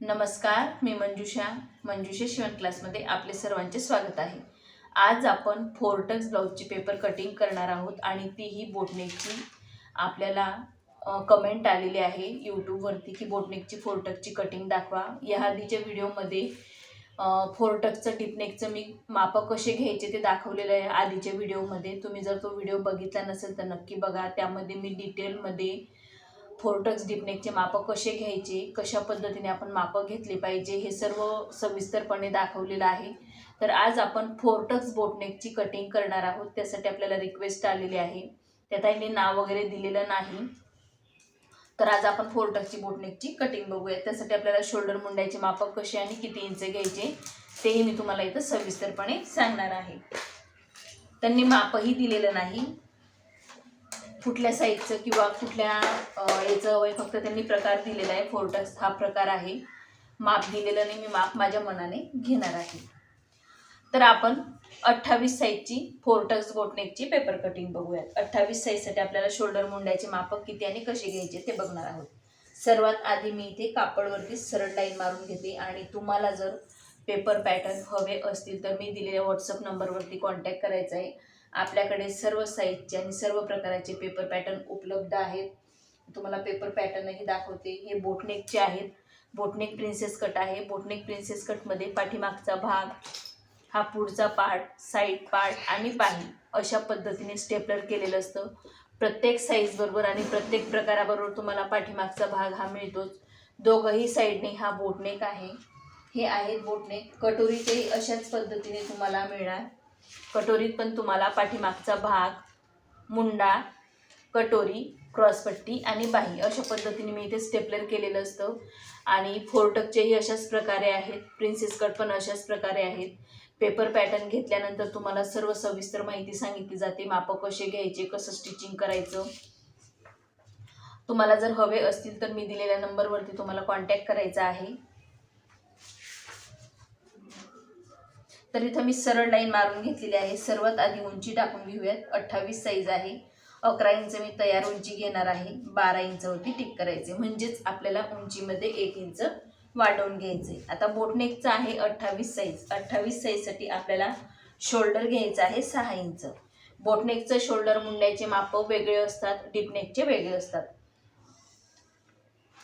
नमस्कार मी मंजुषा. मंजुषा शिवण क्लासमध्ये आपले सर्वांचे स्वागत आहे. आज आपण फोरटक्स ब्लाऊजची पेपर कटिंग करणार आहोत आणि तीही बोटनेकची. आपल्याला कमेंट आलेली आहे यूट्यूबवरती की बोटनेकची फोरटकची कटिंग दाखवा. या आधीच्या व्हिडिओमध्ये फोरटकचं टिपनेकचं मी मापं कसे घ्यायचे ते दाखवलेलं आहे आधीच्या व्हिडिओमध्ये. तुम्ही जर तो व्हिडिओ बघितला नसेल तर नक्की बघा. त्यामध्ये मी डिटेलमध्ये फोरटक्स डिपनेकचे मापं कसे घ्यायचे कशा पद्धतीने आपण मापं घेतले पाहिजे हे सर्व सविस्तरपणे दाखवलेलं आहे. तर आज आपण फोरटक्स बोटनेकची कटिंग करणार आहोत त्यासाठी आपल्याला रिक्वेस्ट आलेली आहे. त्यात आईने नाव वगैरे दिलेलं नाही. तर आज आपण फोरटक्सची बोटनेकची कटिंग बघूया त्यासाठी आपल्याला शोल्डर मुंड्याचे मापं कसे आणि किती इंच घ्यायचे तेही मी तुम्हाला इथं सविस्तरपणे सांगणार आहे. त्यांनी मापही दिलेलं नाही. कुठल्या साईजचं किंवा कुठल्या याचं वय फक्त त्यांनी प्रकार दिलेला आहे. फोर्टक्स हा प्रकार आहे. माप दिलेलं नाही. मी माप माझ्या मनाने घेणार आहे. तर आपण अठ्ठावीस साईजची फोर्टक्स बोटनेकची पेपर कटिंग बघूयात. अठ्ठावीस साईजसाठी आपल्याला शोल्डर मुंड्याचे मापक किती आणि कसे घ्यायचे ते बघणार आहोत. सर्वात आधी मी इथे कापडवरती सरळ लाईन मारून घेते आणि तुम्हाला जर पेपर पॅटर्न हवे असतील तर मी दिलेल्या व्हॉट्सअप नंबरवरती कॉन्टॅक्ट करायचा आहे. आपल्याकडे सर्व साईजचे आणि सर्व प्रकाराचे पेपर पॅटर्न उपलब्ध आहेत. तुम्हाला पेपर पॅटर्नही दाखवते. हे बोटनेकचे आहेत. बोटनेक प्रिन्सेस कट आहे. बोटनेक प्रिन्सेस कटमध्ये पाठीमागचा भाग हा पुढचा पार्ट साईड पार्ट आणि बाही अशा पद्धतीने स्टेपलर केलेलं असतं. प्रत्येक साईजबरोबर आणि प्रत्येक प्रकाराबरोबर तुम्हाला पाठीमागचा भाग हा मिळतोच. दोघंही साईडने हा बोटनेक आहे. हे आहेत बोटनेक कटोरीचेही अशाच पद्धतीने तुम्हाला मिळणार. कटोरीत पण तुम्हाला पाठीमागचा भाग मुंडा कटोरी क्रॉसपट्टी आणि बाही अशा पद्धतीने मी इथे स्टेपलर केलेलं असतं. आणि फोरटकचेही अशाच प्रकारे आहेत प्रिन्सेस कट पण अशाच प्रकारे आहेत. पेपर पॅटर्न घेतल्यानंतर तुम्हाला सर्व सविस्तर माहिती सांगितली जाते मापं कसे घ्यायचे कसं स्टिचिंग करायचं. तुम्हाला जर हवे असतील तर मी दिलेल्या नंबरवरती तुम्हाला कॉन्टॅक्ट करायचा आहे. तर इथं मी सरळ लाईन मारून घेतलेली आहे. सर्वात आधी उंची टाकून घेऊयात. अठ्ठावीस साईज आहे. अकरा इंच मी तयार उंची घेणार आहे. बारा इंचवरती टिक करायचे म्हणजेच आपल्याला उंचीमध्ये एक इंच वाढवून घ्यायचे आता बोटनेकचं आहे अठ्ठावीस साईज अठ्ठावीस साईजसाठी आपल्याला शोल्डर घ्यायचं आहे सहा इंच बोटनेकचं शोल्डर मुंड्याचे माप वेगळे असतात. डिपनेकचे वेगळे असतात.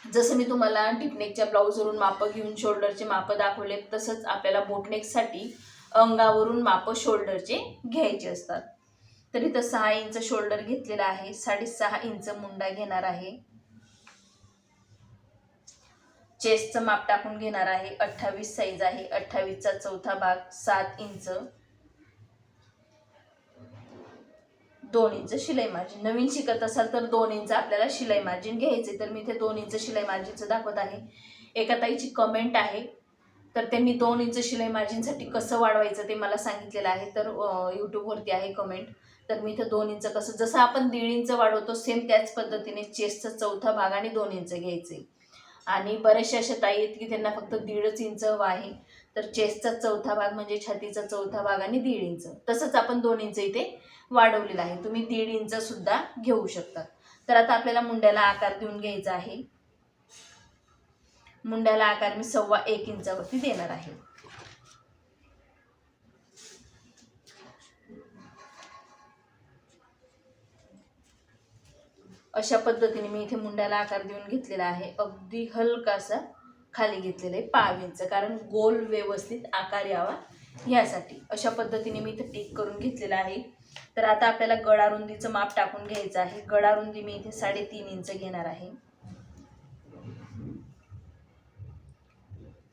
जसं मी तुम्हाला डिपनेकच्या ब्लाऊजवरून मापं घेऊन शोल्डरचे मापं दाखवले तसंच आपल्याला बोटनेकसाठी अंगावरून मापं शोल्डरचे घ्यायचे असतात. तर इथं सहा इंच शोल्डर घेतलेला आहे. साडेसहा इंच मुंडा घेणार आहे. चेस्टचं माप टाकून घेणार आहे. अठ्ठावीस साईज आहे. अठ्ठावीसचा चौथा भाग सात इंच. दोन इंच शिलाई मार्जिन नवीन शिकत असाल तर दोन इंच आपल्याला शिलाई मार्जिन घ्यायचे. तर मी इथे दोन इंच शिलाई मार्जिनचं दाखवत आहे. एका ताईची कमेंट आहे. तर त्यांनी दोन इंच शिलाई मार्जिनसाठी कसं वाढवायचं ते मला सांगितलेलं आहे. तर यूट्यूबवरती आहे कमेंट तर मी इथं दोन इंच कसं जसं आपण दीड इंच वाढवतो सेम त्याच पद्धतीने चेस्टचा चौथा भाग आणि दोन इंच घ्यायचे. आणि बरेचसे अशा ताई आहेत की त्यांना फक्त दीडच इंच हवं आहे. तर चेस्टचा चौथा भाग म्हणजे छातीचा चौथा भाग आणि दीड इंच. तसंच आपण दोन इंच इथे वाढवलेलं आहे. तुम्ही दीड इंचसुद्धा घेऊ शकता. तर आता आपल्याला मुंड्याला आकार देऊन घ्यायचा आहे. मुंड्याला आकार मी सव्वा एक इंचावरती देणार आहे. अशा पद्धतीने मी इथे मुंड्याला आकार देऊन घेतलेला आहे. अगदी हलकासा खाली घेतलेला आहे पाव इंच कारण गोल व्यवस्थित आकार यावा यासाठी. अशा पद्धतीने मी इथे टिक करून घेतलेला आहे. तर आता आपल्याला गळारुंदीचं माप टाकून घ्यायचं आहे. गळारुंदी मी इथे साडेतीन इंच घेणार आहे.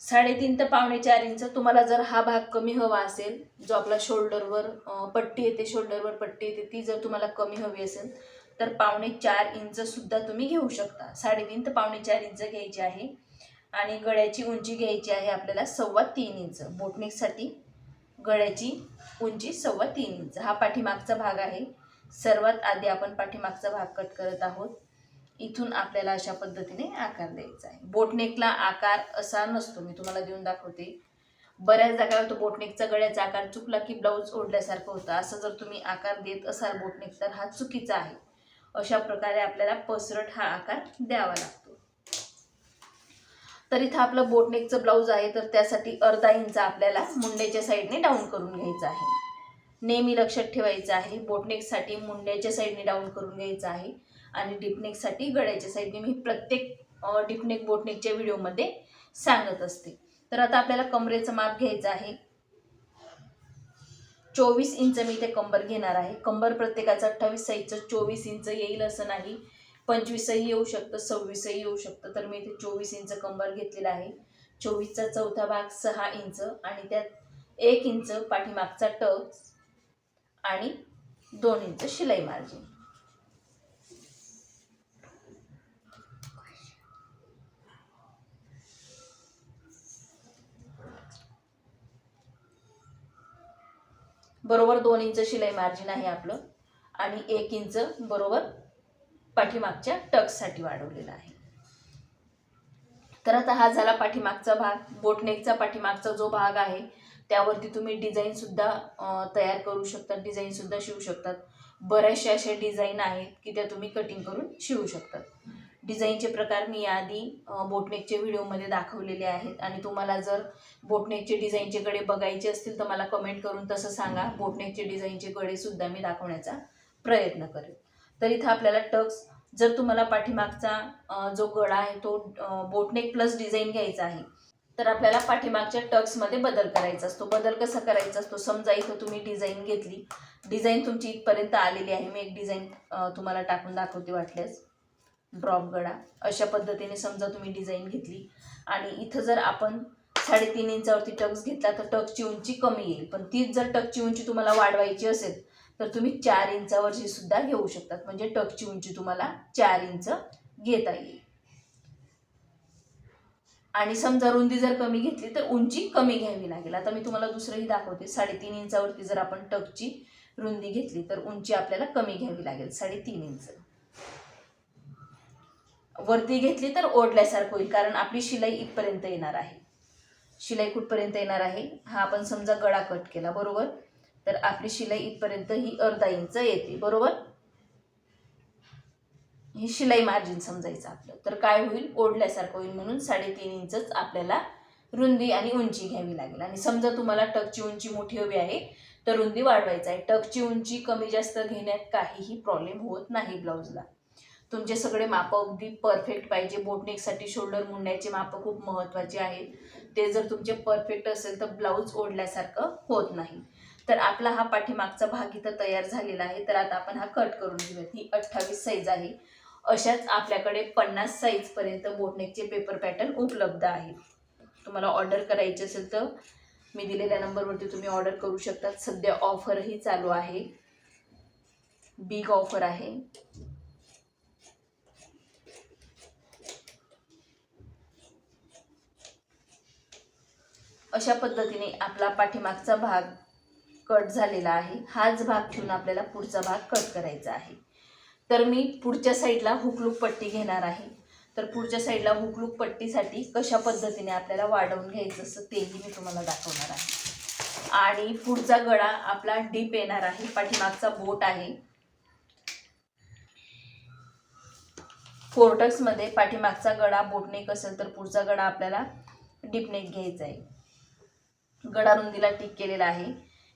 साडेतीन ते पावणे चार इंच तुम्हाला जर हा भाग कमी हवा असेल जो आपला शोल्डरवर पट्टी येते शोल्डरवर पट्टी येते ती जर तुम्हाला कमी हवी असेल तर पावणे चार इंचसुद्धा तुम्ही घेऊ शकता. साडेतीन ते पावणे चार इंच घ्यायची आहे आणि गळ्याची उंची घ्यायची आहे आपल्याला सव्वा तीन इंच. बोटनेकसाठी गळ्याची उंची सव्वा तीन इंच. हा पाठीमागचा भाग आहे. सर्वात आधी आपण पाठीमागचा भाग कट करत आहोत. इथून आपल्याला अशा पद्धतीने आकार द्यायचा आहे. बोटनेकला आकार असा नसतो. मी तुम्हाला देऊन दाखवते. बऱ्याचदा काय तो बोटनेकचा गळ्याचा आकार चुकला की ब्लाऊज ओढल्यासारखं होतं. असं जर तुम्ही आकार देत असाल बोटनेक तर हा चुकीचा आहे. अशा प्रकारे आपल्याला पसरट हा आकार द्यावा लागतो. तर इथं आपलं बोटनेकचं ब्लाऊज आहे तर त्यासाठी अर्धा इंच आपल्याला मुंड्याच्या साईडने डाऊन करून घ्यायचं आहे. नेहमी लक्षात ठेवायचं आहे बोटनेकसाठी मुंड्याच्या साईडने डाऊन करून घ्यायचं आहे. आणि डिपनेकसाठी गळ्याच्या साईडने मी प्रत्येक डिपनेक बोटनेकच्या व्हिडिओमध्ये सांगत असते. तर आता आपल्याला कमरेचं माप घ्यायचं आहे. चोवीस इंच मी ते कंबर घेणार आहे. कंबर प्रत्येकाचं अठ्ठावीस साईजचं चोवीस इंच येईल असं नाही. पंचवीसही येऊ शकतं सव्वीसही येऊ शकतं. तर मी इथे चोवीस इंच कंबर घेतलेला आहे. चोवीसचा चौथा भाग सहा इंच आणि त्यात एक इंच पाठीमागचा टक आणि दोन इंच शिलाई मार्जिन. बरोबर दोन इंच शिलाई मार्जिन आहे आपलं. आणि एक इंच बरोबर पाठीमागच्या टक्ससाठी वाढवलेला आहे. तर आता हा झाला पाठीमागचा भाग. बोटनेकचा पाठीमागचा जो भाग आहे त्यावरती तुम्ही डिझाईनसुद्धा तयार करू शकता डिझाईनसुद्धा शिवू शकतात. बऱ्याचशा अशा डिझाईन आहेत की त्या तुम्ही कटिंग करून शिवू शकतात. डिझाईनचे प्रकार मी आधी बोटनेकचे व्हिडिओमध्ये दाखवलेले आहेत. आणि तुम्हाला जर बोटनेकचे डिझाईनचे गळे बघायचे असतील तर मला कमेंट करून तसं सांगा. बोटनेकचे डिझाईनचे गळेसुद्धा मी दाखवण्याचा प्रयत्न करेन. तर इथं आपल्याला टक्स जर तुम्हाला पाठीमागचा जो गळा आहे तो बोटनेक प्लस डिझाईन घ्यायचा आहे तर आपल्याला पाठीमागच्या टक्समध्ये बदल करायचा असतो. बदल कसा करायचा असतो? समजा इथं तुम्ही डिझाईन घेतली. डिझाईन तुमची इथपर्यंत आलेली आहे. मी एक डिझाईन तुम्हाला टाकून दाखवते वाटल्यास. ड्रॉप गळा. अशा पद्धतीने समजा तुम्ही डिझाईन घेतली आणि इथं जर आपण साडेतीन इंचावरती टक्स घेतला तर टक्सची उंची कमी येईल. पण तीच जर टक्सची उंची तुम्हाला वाढवायची असेल तर तुम्ही चार इंचावरची सुद्धा घेऊ शकतात. म्हणजे टक्सची उंची तुम्हाला चार इंच घेता येईल. आणि समजा रुंदी जर कमी घेतली तर उंची कमी घ्यावी लागेल. आता मी तुम्हाला दुसरंही दाखवते. साडेतीन इंचावरती जर आपण टकची रुंदी घेतली तर उंची आपल्याला कमी घ्यावी लागेल. साडेतीन इंच. वरती घेतली तर ओढल्यासारखं होईल कारण आपली शिलाई इथपर्यंत येणार आहे. शिलाई कुठपर्यंत येणार आहे? हा आपण समजा गळा कट केला बरोबर? तर आपली शिलाई इथपर्यंत ही अर्धा इंच येते बरोबर? ही शिलाई मार्जिन समजायचं आपलं. तर काय होईल? ओढल्यासारखं होईल म्हणून साडेतीन इंचच आपल्याला रुंदी आणि उंची घ्यावी लागेल. आणि समजा तुम्हाला टकची उंची मोठी हवी आहे तर रुंदी वाढवायचं आहे. टकची उंची कमी जास्त घेण्यात काहीही प्रॉब्लेम होत नाही ब्लाऊजला. तुमचे सगळे मापं अगदी परफेक्ट पाहिजे. बोटनेकसाठी शोल्डर मुंड्याचे मापं खूप महत्त्वाचे आहेत. ते जर तुमचे परफेक्ट असेल तर ब्लाऊज ओढल्यासारखं होत नाही. तर आपला हा पाठीमागचा भाग इथं तयार झालेला आहे. तर आता आपण हा कट करून घेऊयात. ही अठ्ठावीस साईज आहे. अशाच आपल्याकडे पन्नास साईजपर्यंत बोटनेकचे पेपर पॅटर्न उपलब्ध आहेत. तुम्हाला ऑर्डर करायची असेल तर मी दिलेल्या नंबरवरती तुम्ही ऑर्डर करू शकतात सध्या ऑफरही चालू आहे. बिग ऑफर आहे. अशा पद्धतीने आपला पाठीमागचा भाग कट झालेला आहे. हाच भाग ठेवून आपल्याला पुढचा भाग कट करायचा आहे. तर मी पुढच्या साईडला हुकलूक पट्टी घेणार आहे. तर पुढच्या साईडला हुकलूक पट्टीसाठी कशा पद्धतीने आपल्याला वाढवून घ्यायचं असं तेही मी तुम्हाला दाखवणार आहे. आणि पुढचा गळा आपला डीप येणार आहे. पाठीमागचा बोट आहे. फोर्टक्समध्ये पाठीमागचा गळा बोटनेक असेल तर पुढचा गळा आपल्याला डीपनेक घ्यायचा आहे. गडारुंदीला टिक केलेला आहे.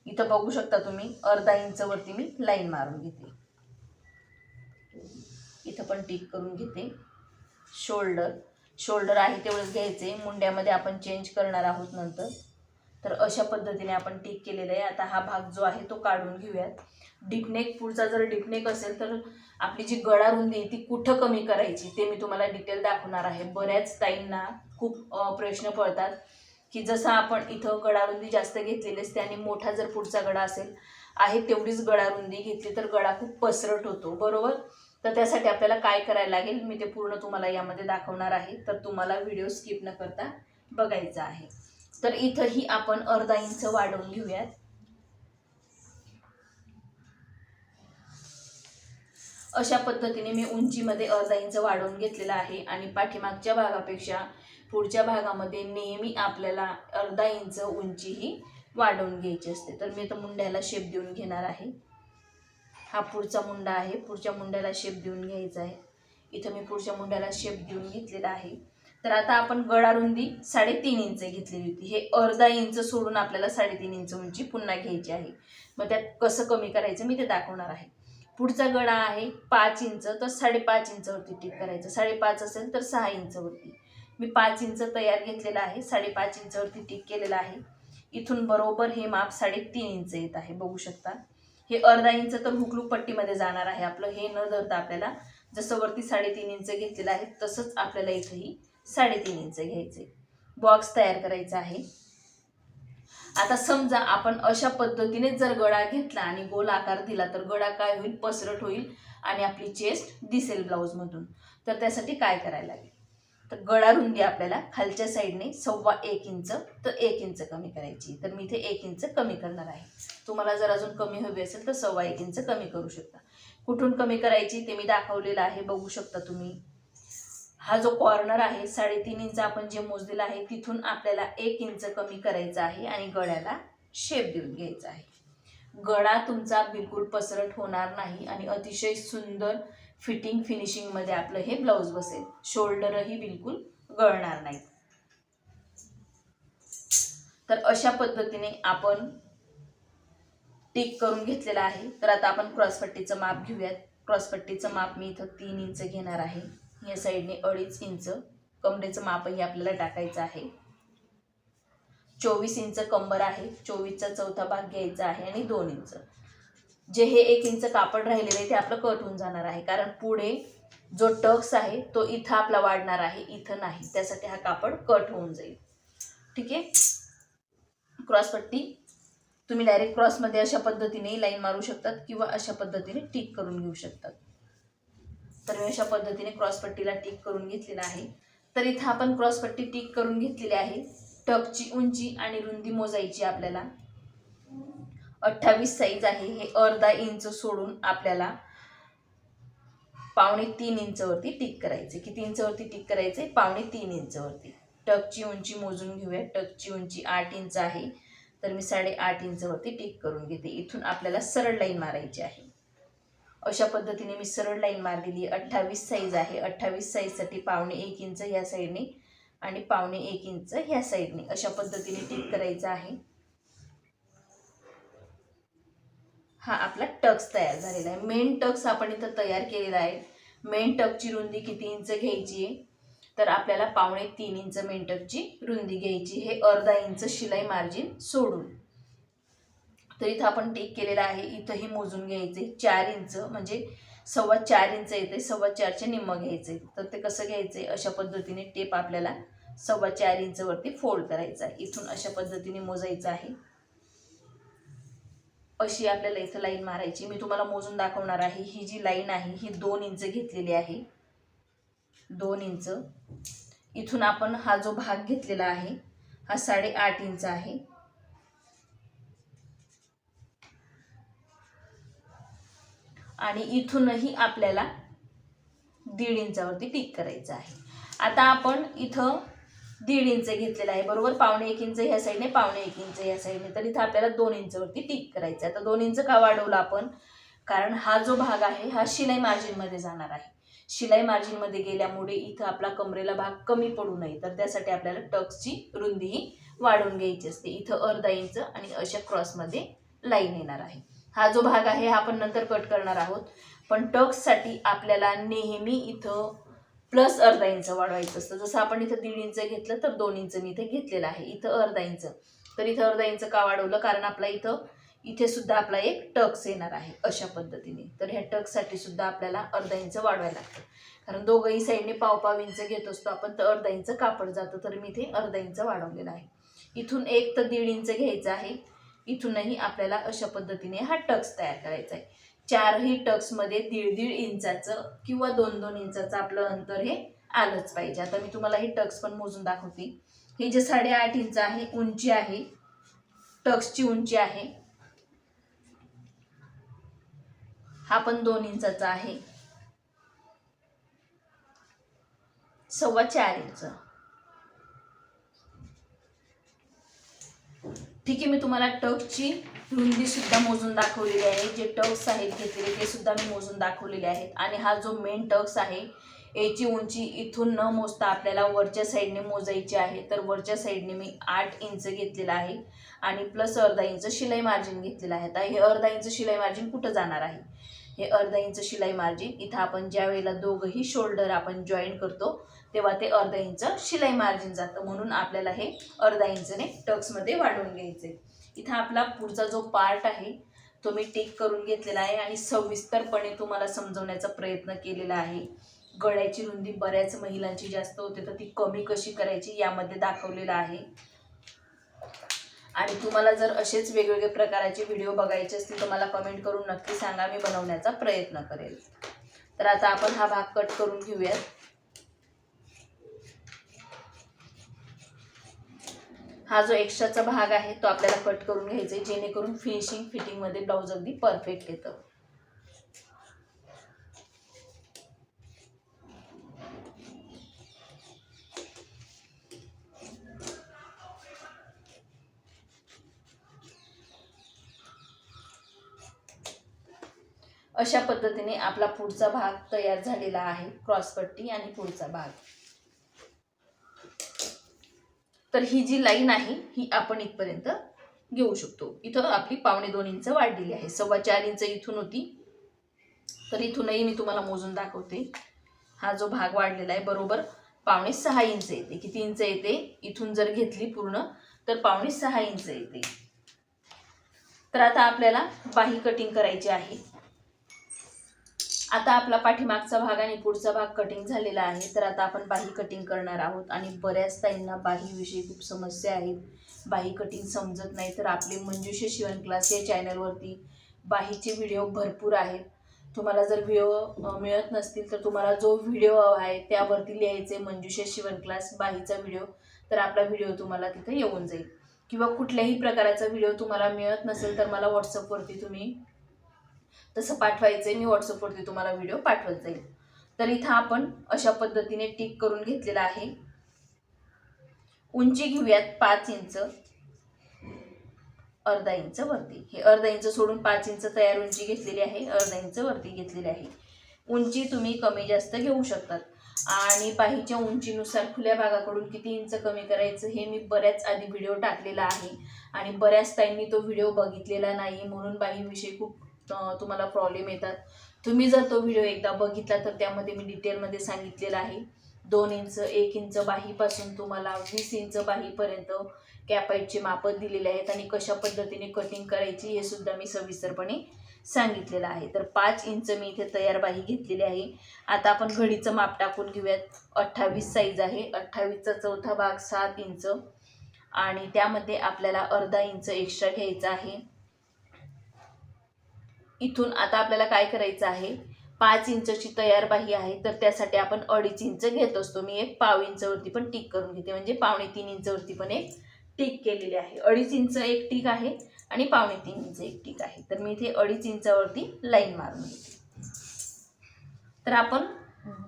इथं बघू शकता तुम्ही अर्धा इंचवरती मी लाईन मारून घेते. इथं पण टिक करून घेते. शोल्डर शोल्डर आहे तेवढंच घ्यायचे. मुंड्यामध्ये आपण चेंज करणार आहोत नंतर. तर अशा पद्धतीने आपण टिक केलेलं आहे. आता हा भाग जो आहे तो काढून घेऊयात. डिपनेक पुढचा जर डिपनेक असेल तर आपली जी गळा रुंदी आहे ती कुठं कमी करायची ते मी तुम्हाला डिटेल दाखवणार आहे. बऱ्याच ताईंना खूप प्रश्न पडतात. की जसं आपण इथं गळारुंदी जास्त घेतलेली असते आणि मोठा जर पुढचा गळा असेल आहे तेवढीच गळारुंदी घेतली तर गळा खूप पसरट होतो बरोबर? तर त्यासाठी आपल्याला काय करायला लागेल मी ते पूर्ण तुम्हाला यामध्ये दाखवणार आहे तर तुम्हाला व्हिडिओ स्किप न करता बघायचा आहे. तर इथंही आपण अर्धा इंच वाढवून घेऊयात. अशा पद्धतीने मी उंचीमध्ये अर्धा इंच वाढवून घेतलेला आहे आणि पाठीमागच्या भागापेक्षा पुढच्या भागामध्ये नेहमी आपल्याला अर्धा इंच उंची ही वाढवून घ्यायची असते. तर मी आता मुंड्याला शेप देऊन घेणार आहे. हा पुढचा मुंडा आहे. पुढच्या मुंड्याला शेप देऊन घ्यायचा आहे. इथं मी पुढच्या मुंड्याला शेप देऊन घेतलेला आहे. तर आता आपण गळा रुंदी साडेतीन इंच घेतलेली होती. हे अर्धा इंच सोडून आपल्याला साडेतीन इंच उंची पुन्हा घ्यायची आहे. मग त्यात कसं कमी करायचं मी ते दाखवणार आहे. पुढचा गळा आहे पाच इंच तर साडेपाच इंचवरती टिक करायचं. साडेपाच असेल तर सहा इंचवरती. मी पाच इंच तयार घेतलेला आहे साडेपाच इंचवरती टिक केलेला आहे. इथून बरोबर हे माप साडेतीन इंच येत आहे बघू शकता. हे अर्धा इंच तर हुकलूक पट्टीमध्ये जाणार आहे आपलं हे न धरता आपल्याला जसं वरती साडेतीन इंच घेतलेलं आहे तसंच आपल्याला इथंही साडेतीन इंच घ्यायचे. बॉक्स तयार करायचा आहे. आता समजा आपण अशा पद्धतीने जर गळा घेतला आणि गोल आकार दिला तर गळा काय होईल? पसरट होईल आणि आपली चेस्ट दिसेल ब्लाऊजमधून तर त्यासाठी काय करायला लागेल? तर गळा रुंदी आपल्याला खालच्या साईडने सव्वा एक इंच तर एक इंच कमी करायची. तर मी इथे एक इंच कमी करणार आहे. तुम्हाला जर अजून कमी हवी असेल तर सव्वा एक इंच कमी करू शकता. कुठून कमी करायची ते मी दाखवलेलं आहे बघू शकता तुम्ही. हा जो कॉर्नर आहे साडेतीन इंच आपण जे मोजलेला आहे तिथून आपल्याला एक इंच कमी करायचा आहे आणि गळ्याला शेप देऊन घ्यायचा आहे. गळा तुमचा बिलकुल पसरट होणार नाही आणि अतिशय सुंदर फिटिंग फिनिशिंगमध्ये आपलं हे ब्लाऊज बसेल. शोल्डरही बिलकुल गळणार नाही. तर अशा पद्धतीने आपण टिक करून घेतलेला आहे. तर आता आपण क्रॉसपट्टीचं माप घेऊयात. क्रॉसपट्टीचं माप मी इथं तीन इंच घेणार आहे. या साईडने अडीच इंच कमरेचं मापही आपल्याला टाकायचं आहे. चोवीस इंच कंबर आहे. चोवीसचा चौथा भाग घ्यायचा आहे आणि दोन इंच. जे हे एक इंच कापड राहिलेलं आहे ते आपलं कट होऊन जाणार आहे. कारण पुढे जो टक्स आहे तो इथं आपला वाढणार आहे इथं नाही. त्यासाठी हा कापड कट होऊन जाईल. ठीक आहे? क्रॉसपट्टी तुम्ही डायरेक्ट क्रॉसमध्ये अशा पद्धतीने लाईन मारू शकतात किंवा अशा पद्धतीने टिक करून घेऊ शकतात. तर मी अशा पद्धतीने क्रॉसपट्टीला टिक करून घेतलेला आहे. तर इथं आपण क्रॉसपट्टी टिक करून घेतलेली आहे. टकची उंची आणि रुंदी मोजायची आपल्याला. अठ्ठावीस साईज आहे. हे अर्धा इंच सोडून आपल्याला पावणे तीन इंचवरती टिक करायचे किती इंचवरती टिक करायचे पावणे तीन इंचवरती टकची उंची मोजून घेऊया. टकची उंची आठ इंच आहे. तर मी साडेआठ इंचवरती टिक करून घेते. इथून आपल्याला सरळ लाईन मारायची आहे. अशा पद्धतीने मी सरळ लाईन मारलेली अठ्ठावीस साईज आहे. अठ्ठावीस साईजसाठी पावणे एक इंच ह्या साईडने आणि पावणे एक इंच ह्या साईडने अशा पद्धतीने टिक करायचं आहे. हा आपला टक्स तयार झालेला आहे. मेन टक्स आपण इथं तयार केलेला आहे. मेन टकची रुंदी किती इंच घ्यायची आहे? तर आपल्याला पावणे तीन इंच मेन टकची रुंदी घ्यायची हे अर्धा इंच शिलाई मार्जिन सोडून. तर इथं आपण टेक केलेला आहे. इथंही मोजून घ्यायचे. चार इंच म्हणजे सव्वा चार इंच येते. सव्वा चारचे निम्म घ्यायचे. तर ते कसं घ्यायचे? अशा पद्धतीने टेप आपल्याला सव्वा चार इंचवरती फोल्ड करायचा आहे. इथून अशा पद्धतीने मोजायचं आहे. अशी आपल्याला इथं लाईन मारायची. मी तुम्हाला मोजून दाखवणार आहे. ही जी लाईन आहे ही दोन इंच घेतलेली आहे. दोन इंच इथून आपण हा जो भाग घेतलेला आहे हा साडेआठ इंच आहे. आणि इथूनही आपल्याला दीड इंचावरती टिक करायचं आहे. आता आपण इथं दीड इंच घेतलेलं आहे. बरोबर? पावणे एक इंच ह्या साईडने पावणे एक इंच ह्या साईडने तर इथं आपल्याला दोन इंचवरती टिक करायचं आहे आता दोन इंच का वाढवला आपण? कारण हा जो भाग आहे हा शिलाई मार्जिनमध्ये जाणार आहे. शिलाई मार्जिनमध्ये गेल्यामुळे इथं आपला कमरेला भाग कमी पडू नये. तर त्यासाठी आपल्याला टक्सची रुंदीही वाढवून घ्यायची असते. इथं अर्धा इंच आणि अशा क्रॉसमध्ये लाईन येणार आहे. हा जो भाग आहे हा आपण नंतर कट करणार आहोत. पण टक्ससाठी आपल्याला नेहमी इथं प्लस अर्धा इंच वाढवायचं असतं. जसं आपण इथं दीड इंच घेतलं तर दोन इंच मी इथे घेतलेलं आहे. इथं अर्धा इंच तर इथं अर्धा इंच का वाढवलं? कारण आपला इथं इथे सुद्धा आपला एक टक्स येणार आहे अशा पद्धतीने. तर ह्या टक्ससाठी सुद्धा आपल्याला अर्धा इंच वाढवायला लागतं. कारण दोघंही साईडने पाव पाव इंच घेत असतो आपण तर अर्धा इंच कापड जातं. तर मी इथे अर्धा इंच वाढवलेलं आहे. इथून एक तर दीड इंच घ्यायचं आहे. इथूनही आपल्याला अशा पद्धतीने हा टक्स तयार करायचा आहे. चारही टक्समध्ये दीड दीड इंचाचं किंवा दोन दोन इंचाचं आपलं अंतर हे आलंच पाहिजे. आता मी तुम्हाला हे टक्स पण मोजून दाखवते. हे जे साडेआठ इंच आहे उंची आहे टक्सची उंची आहे हा पण दोन इंचाचा आहे. सव्वा चार इंच. ठीक आहे मी तुम्हाला टक्सची रुंदी सुद्धा मोजून दाखवलेली आहे जे टक्स आहेत घेतलेले ते सुद्धा मी मोजून दाखवलेले आहेत. आणि हा जो मेन टक्स आहे याची उंची इथून न मोजता आपल्याला वरच्या साईडने मोजायची आहे. तर वरच्या साईडने मी आठ इंच घेतलेलं आहे आणि प्लस अर्धा इंच शिलाई मार्जिन घेतलेलं आहे. आता हे अर्धा इंच शिलाई मार्जिन कुठं जाणार आहे? हे अर्धा इंच शिलाई मार्जिन इथं आपण ज्या वेळेला दोघंही शोल्डर आपण जॉईन करतो तेव्हा ते अर्धा इंच शिलाई मार्जिन जातं. म्हणून आपल्याला हे अर्धा इंचने टक्समध्ये वाढवून घ्यायचे इथं आपला पुढचा जो पार्ट आहे तो मी टेक करून घेतलेला आहे आणि सविस्तरपणे तुम्हाला समजवण्याचा प्रयत्न केलेला आहे. गळ्याची रुंदी बऱ्याच महिलांची जास्त होते तर ती कमी कशी करायची यामध्ये दाखवलेलं आहे. आणि तुम्हाला जर असेच वेगवेगळे प्रकाराचे व्हिडिओ बघायचे असतील तर मला कमेंट करून नक्की सांगा मी बनवण्याचा प्रयत्न करेल. तर आता आपण हा भाग कट करून घेऊयात. हा जो एक्स्ट्राचा भाग आहे तो आपल्याला कट करून घ्यायचा आहे जेणेकरून फिनिशिंग फिटिंगमध्ये ब्लाऊज अगदी परफेक्ट येतं. अशा पद्धतीने आपला पुढचा भाग तयार झालेला आहे क्रॉसपट्टी आणि पुढचा भाग. तर ही जी लाईन आहे ही आपण इथपर्यंत घेऊ शकतो. इथं आपली पावणे दोन इंच वाढलेली आहे. सव्वा चार इंच इथून होती. तर इथूनही मी तुम्हाला मोजून दाखवते. हा जो भाग वाढलेला आहे बरोबर पावणे सहा इंच येते. किती इंच येते? इथून जर घेतली पूर्ण तर पावणे सहा इंच येते. तर आता आपल्याला बाही कटिंग करायची आहे. आता आपला पाठीमागचा भाग आणि पुढचा भाग कटिंग झालेला आहे. तर आता आपण बाही कटिंग करणार आहोत आणि बऱ्याच ताईंना बाहीविषयी खूप समस्या आहेत. बाही कटिंग समजत नाही तर आपले मंजुषे शिवण क्लास या चॅनलवरती बाहीचे व्हिडिओ भरपूर आहेत. तुम्हाला जर व्हिडिओ मिळत नसतील तर तुम्हाला जो व्हिडिओ हवा आहे त्यावरती लिहायचे मंजुषे शिवण क्लास बाहीचा व्हिडिओ तर आपला व्हिडिओ तुम्हाला तिथे येऊन जाईल. किंवा कुठल्याही प्रकाराचा व्हिडिओ तुम्हाला मिळत नसेल तर मला व्हॉट्सअपवरती तुम्ही तसं पाठवायचं आहे मी व्हॉट्सअपवरती तुम्हाला व्हिडिओ पाठवत जाईल. तर इथं आपण अशा पद्धतीने टिक करून घेतलेला आहे. उंची घेऊयात पाच इंच. अर्धा इंच वरती. हे अर्धा इंच सोडून पाच इंच तयार उंची घेतलेली आहे. अर्धा इंच वरती घेतलेली आहे. उंची तुम्ही कमी जास्त घेऊ शकतात. आणि बाहीच्या उंचीनुसार खुल्या भागाकडून किती इंच कमी करायचं हे मी बऱ्याच आधी व्हिडिओ टाकलेला आहे. आणि बऱ्याच ताईंनी तो व्हिडिओ बघितलेला नाही म्हणून बाहीविषयी खूप तुम्हाला प्रॉब्लेम येतात. तुम्ही जर तो व्हिडिओ एकदा बघितला तर त्यामध्ये मी डिटेलमध्ये सांगितलेलं आहे. दोन इंच एक इंच बाहीपासून तुम्हाला वीस इंच बाहीपर्यंत कॅपाईटचे मापं दिलेले आहेत आणि कशा पद्धतीने कटिंग करायची हे सुद्धा मी सविस्तरपणे सांगितलेलं आहे. तर पाच इंच मी इथे तयार बाही घेतलेली आहे. आता आपण घडीचं माप टाकून घेऊयात. अठ्ठावीस साईज आहे. अठ्ठावीसचा चौथा भाग सात इंच आणि त्यामध्ये आपल्याला अर्धा इंच एक्स्ट्रा घ्यायचा आहे. इथून आता आपल्याला काय करायचं आहे? पाच इंचची तयार बाही आहे तर त्यासाठी आपण अडीच इंच घेत असतो. मी एक पाव इंचवरती पण टिक करून घेते. म्हणजे पावणे तीन इंचवरती पण एक टिक केलेली आहे. अडीच इंच एक टिक आहे आणि पावणे तीन इंच एक टिक आहे. तर मी इथे अडीच इंचावरती लाईन मारून घेते. तर आपण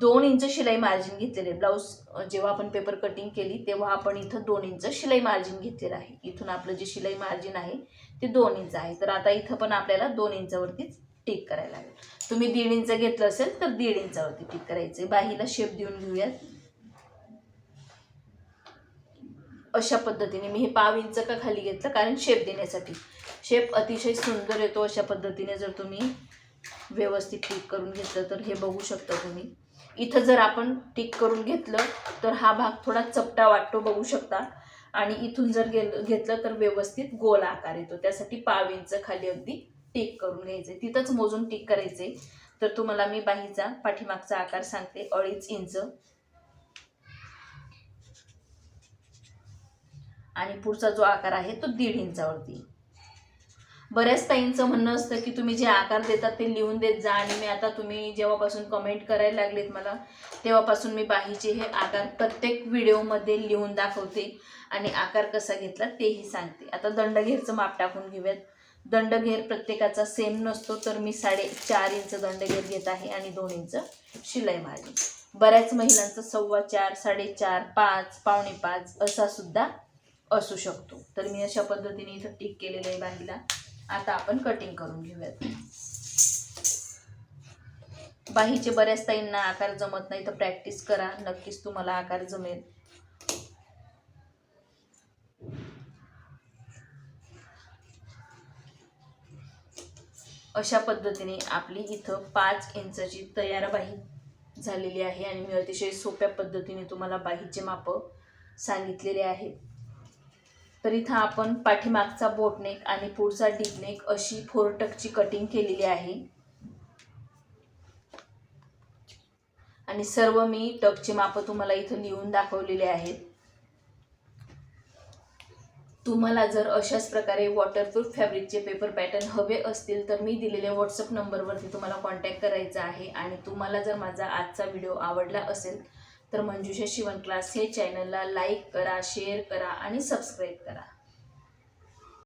दोन इंच शिलाई मार्जिन घेतलेले. ब्लाऊज जेव्हा आपण पेपर कटिंग केली तेव्हा आपण इथं दोन इंच शिलाई मार्जिन घेतलेलं आहे. इथून आपलं जे शिलाई मार्जिन आहे ते दोन इंच आहे. तर आता इथं पण आपल्याला दोन इंचावरतीच टिक करायला लागेल. तुम्ही दीड इंच घेतलं असेल तर दीड इंचावरती टिक करायचे बाहीला शेप देऊन घेऊयात. अशा पद्धतीने. मी हे पाव इंच का खाली घेतलं? कारण शेप देण्यासाठी. शेप अतिशय सुंदर येतो अशा पद्धतीने जर तुम्ही व्यवस्थित टिक करून घेतलं तर हे बघू शकता तुम्ही. इथं जर आपण टिक करून घेतलं तर हा भाग थोडा चपटा वाटतो बघू शकता. आणि इथून जर गेलं घेतलं तर व्यवस्थित गोल आकार येतो. त्यासाठी पाव इंच खाली अगदी टिक करून घ्यायचे तिथंच मोजून टिक करायचे तर तुम्हाला मी बाहीचा पाठीमागचा आकार सांगते. अडीच इंच. आणि पुढचा जो आकार आहे तो दीड इंचावरती. बऱ्याच ताईंचं म्हणणं असतं की तुम्ही जे आकार देतात ते लिहून देत जा आणि मी आता तुम्ही जेव्हापासून कमेंट करायला लागलेत मला तेव्हापासून मी बाहीचे हे आकार प्रत्येक व्हिडिओमध्ये लिहून दाखवते आणि आकार कसा घेतला तेही सांगते. आता दंडघेरचं माप टाकून घेऊयात. दंडघेर प्रत्येकाचा सेम नसतो तर मी साडे चार इंच दंडघेर घेत आहे आणि दोन इंच शिलाई मारली. बऱ्याच महिलांचं सव्वा चार साडेचार पाच पावणे पाच असा सुद्धा असू शकतो. तर मी अशा पद्धतीने इथं टिक केलेलं आहे बाहीला आता आपण कटिंग करून घेऊयात. बाहीचे बऱ्याच ताईंना आकार जमत नाही तर प्रॅक्टिस करा. नक्कीच तुम्हाला आकार जमेल. अशा पद्धतीने आपली इथं पाच इंचाची तयार बाही झालेली आहे आणि मी अतिशय सोप्या पद्धतीने तुम्हाला बाहीचे माप सांगितलेले आहेत तर इथं आपण पाठीमागचा बोटनेक आणि पुढचा डीपनेक अशी फोर टकची कटिंग केलेली आहे. आणि सर्व मी टकचे माप तुम्हाला इथं लिहून दाखवलेले आहेत. तुम्हाला जर अशाच प्रकारे वॉटरप्रूफ फॅब्रिकचे पेपर पॅटर्न हवे असतील तर मी दिलेल्या व्हॉट्सअप नंबरवरती तुम्हाला कॉन्टॅक्ट करायचा आहे. आणि तुम्हाला जर माझा आजचा व्हिडिओ आवडला असेल तर मंजुषा शिवण क्लास हे चॅनलला लाईक करा शेअर करा आणि सबस्क्राईब करा.